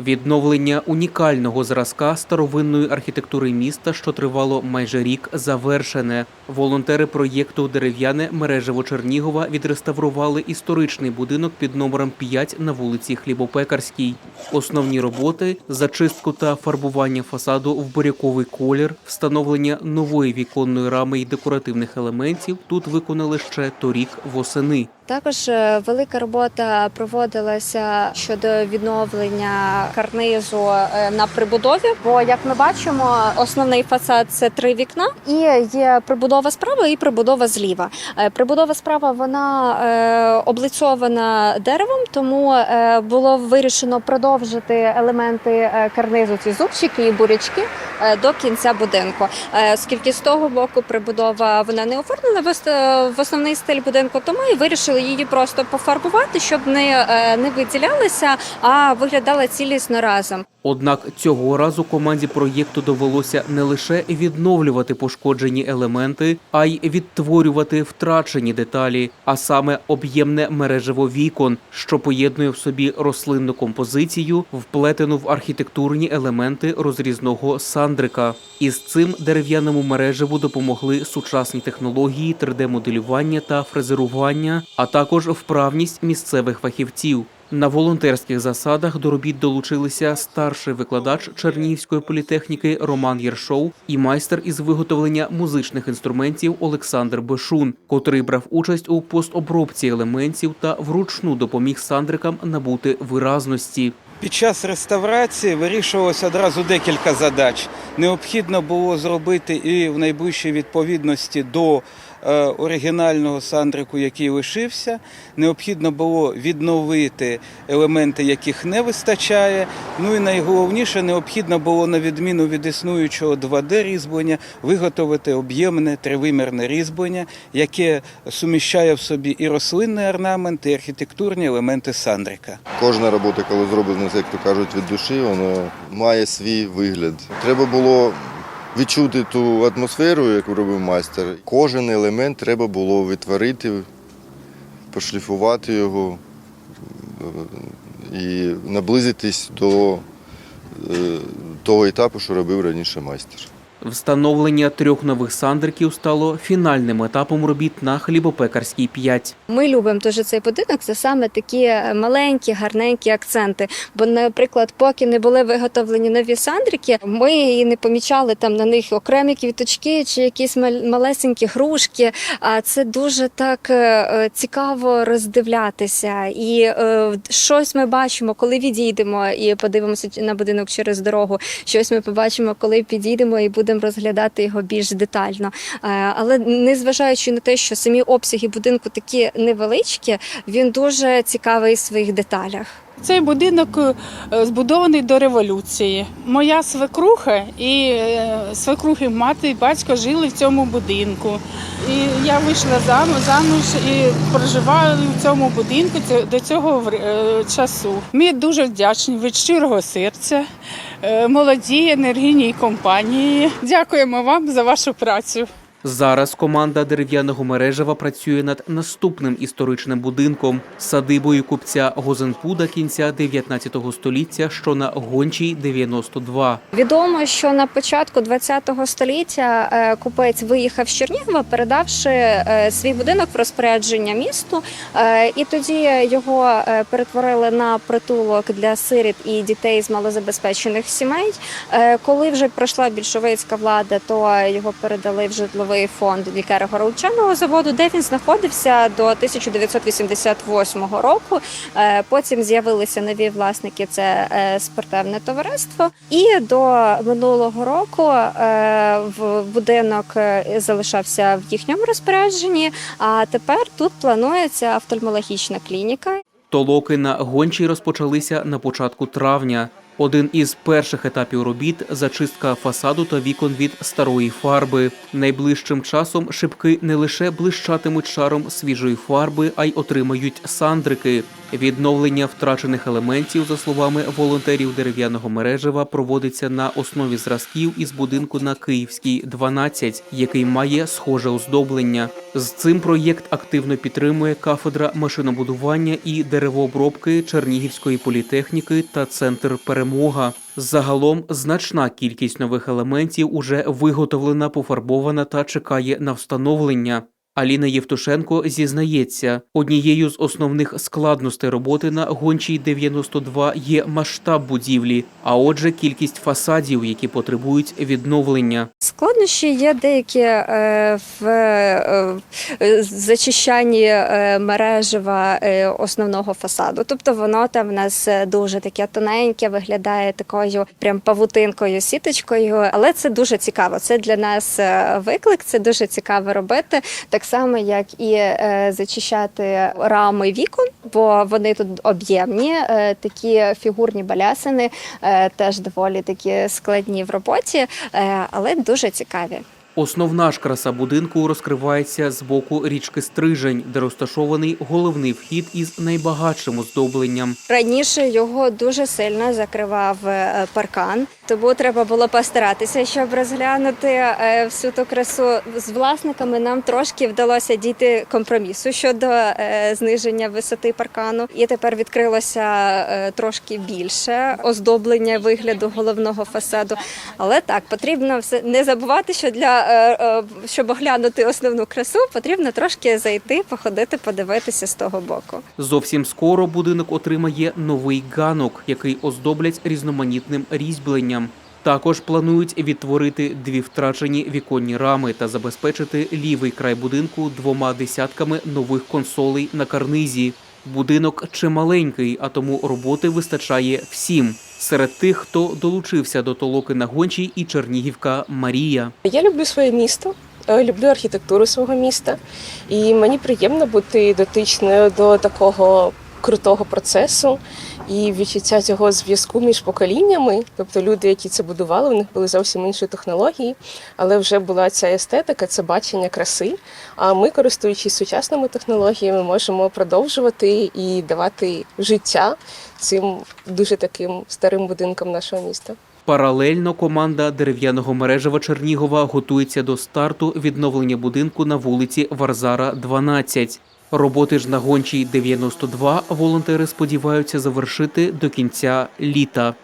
Відновлення унікального зразка старовинної архітектури міста, що тривало майже рік, завершене. Волонтери проєкту Дерев'яне мережево Чернігова відреставрували історичний будинок під номером 5 на вулиці Хлібопекарській. Основні роботи зачистку та фарбування фасаду в буряковий колір, встановлення нової віконної рами і декоративних елементів тут виконали ще торік восени. Також е, велика робота проводилася щодо відновлення карнизу е, на прибудові. Бо як ми бачимо, основний фасад це три вікна, і є прибудова справа і прибудова зліва. Е, Прибудова справа вона облицьована деревом, тому було вирішено продовжити елементи карнизу, ці зубчики і бурячки до кінця будинку. Е, Оскільки з того боку прибудова вона не оформлена в в основний стиль будинку, то ми вирішили її просто пофарбувати, щоб не, е, не виділялися, а виглядала цілісно разом. Однак цього разу команді проєкту довелося не лише відновлювати пошкоджені елементи, а й відтворювати втрачені деталі, а саме об'ємне мережево вікон, що поєднує в собі рослинну композицію, вплетену в архітектурні елементи розрізного сандрика. Із цим дерев'яному мережеву допомогли сучасні технології 3D-моделювання та фрезерування, а також вправність місцевих фахівців. На волонтерських засадах до робіт долучилися старший викладач Чернігівської політехніки Роман Єршов і майстер із виготовлення музичних інструментів Олександр Бешун, котрий брав участь у постобробці елементів та вручну допоміг сандрикам набути виразності. Під час реставрації вирішувалося одразу декілька задач. Необхідно було зробити і в найближчій відповідності до оригінального сандрику, який лишився. Необхідно було відновити елементи, яких не вистачає. Ну і найголовніше, необхідно було на відміну від існуючого 2D різьблення виготовити об'ємне тривимірне різьблення, яке суміщає в собі і рослинний орнамент, і архітектурні елементи сандрика. Кожна робота, коли зроблена, як то кажуть, від душі, воно має свій вигляд. Треба було відчути ту атмосферу, яку робив майстер. Кожен елемент треба було відтворити, пошліфувати його е, і наблизитись до е, того етапу, що робив раніше майстер. Встановлення трьох нових сандриків стало фінальним етапом робіт на хлібопекарській 5. Ми любимо дуже цей будинок. Це саме такі маленькі, гарненькі акценти. Бо, наприклад, поки не були виготовлені нові сандрики, ми і не помічали там на них окремі квіточки чи якісь мал- малесенькі грушки. А це дуже так е, цікаво роздивлятися. І е, щось ми бачимо, коли відійдемо і подивимося на будинок через дорогу. Щось ми побачимо, коли підійдемо і будемо розглядати його більш детально. Е, Але незважаючи на те, що самі обсяги будинку такі невеличкі, він дуже цікавий в своїх деталях. Цей будинок е, збудований до революції. Моя свекруха і е, свекрухи мати і батько жили в цьому будинку. І я вийшла замуж, і проживаю в цьому будинку до цього часу. Ми дуже вдячні від щирого серця, е, молодій енергійній компанії. Дякуємо вам за вашу працю. Зараз команда дерев'яного мережева працює над наступним історичним будинком садибою купця Гозенпуда кінця 19 століття, що на гончій 92. Відомо, що на початку ХХ століття е, купець виїхав з Чернігова, передавши е, свій будинок в розпорядження місту, Е, і тоді його перетворили на притулок для сиріт і дітей з малозабезпечених сімей. Коли вже пройшла більшовицька влада, то його передали в житловий фонд лікаро-городчаного заводу, де він знаходився до 1988 року. Е, Потім з'явилися нові власники, це е, спортивне товариство. І до минулого року е, в будинок залишався в їхньому розпорядженні. А тепер тут планується офтальмологічна клініка. Толоки на гончій розпочалися на початку травня. Один із перших етапів робіт зачистка фасаду та вікон від старої фарби. Найближчим часом шибки не лише блищатимуть шаром свіжої фарби, а й отримають сандрики. Відновлення втрачених елементів, за словами волонтерів дерев'яного мережева, проводиться на основі зразків із будинку на Київській 12, який має схоже оздоблення. З цим проєкт активно підтримує кафедра машинобудування і деревообробки Чернігівської політехніки та центр Перемога. Загалом значна кількість нових елементів уже виготовлена, пофарбована та чекає на встановлення. Аліна Євтушенко зізнається, однією з основних складностей роботи на гончій 92 є масштаб будівлі, а отже, кількість фасадів, які потребують відновлення. Складнощі є деякі е, в е, е, зачищанні е, мережева основного фасаду. Тобто воно там в нас дуже таке тоненьке, виглядає такою прям павутинкою, сіточкою. Але це дуже цікаво. Це для нас виклик, це дуже цікаво робити. Так само, як і е, зачищати рами вікон, бо вони тут об'ємні, е, такі фігурні балясини е, теж доволі такі складні в роботі, але дуже цікаві. Основна ж краса будинку розкривається з боку річки Стрижень, де розташований головний вхід із найбагатшим оздобленням. Раніше його дуже сильно закривав паркан, тому треба було постаратися, щоб розглянути е, всю ту красу. З власниками нам трошки вдалося дійти компромісу щодо е, зниження висоти паркану. І тепер відкрилося е, трошки більше оздоблення вигляду головного фасаду. Але так потрібно все не забувати, що для щоб оглянути основну красу, потрібно трошки зайти, походити, подивитися з того боку. Зовсім скоро будинок отримає новий ганок, який оздоблять різноманітним різьбленням. Також планують відтворити дві втрачені віконні рами та забезпечити лівий край будинку двома десятками нових консолей на карнизі. Будинок чималенький, а тому роботи вистачає всім. Серед тих, хто долучився до толоки на гончій, і Чернігівка Марія. Я люблю своє місто, е, люблю архітектуру свого міста, і мені приємно бути дотичною до такого крутого процесу і відчуття цього зв'язку між поколіннями. Тобто люди, які це будували, у них були зовсім інші технології, але вже була ця естетика, це бачення краси. А ми, користуючись сучасними технологіями, можемо продовжувати і давати життя цим дуже таким старим будинкам нашого міста. Паралельно команда дерев'яного мережева Чернігова готується до старту відновлення будинку на вулиці Варзара, 12. Роботи ж на гончій 92 волонтери сподіваються завершити до кінця літа.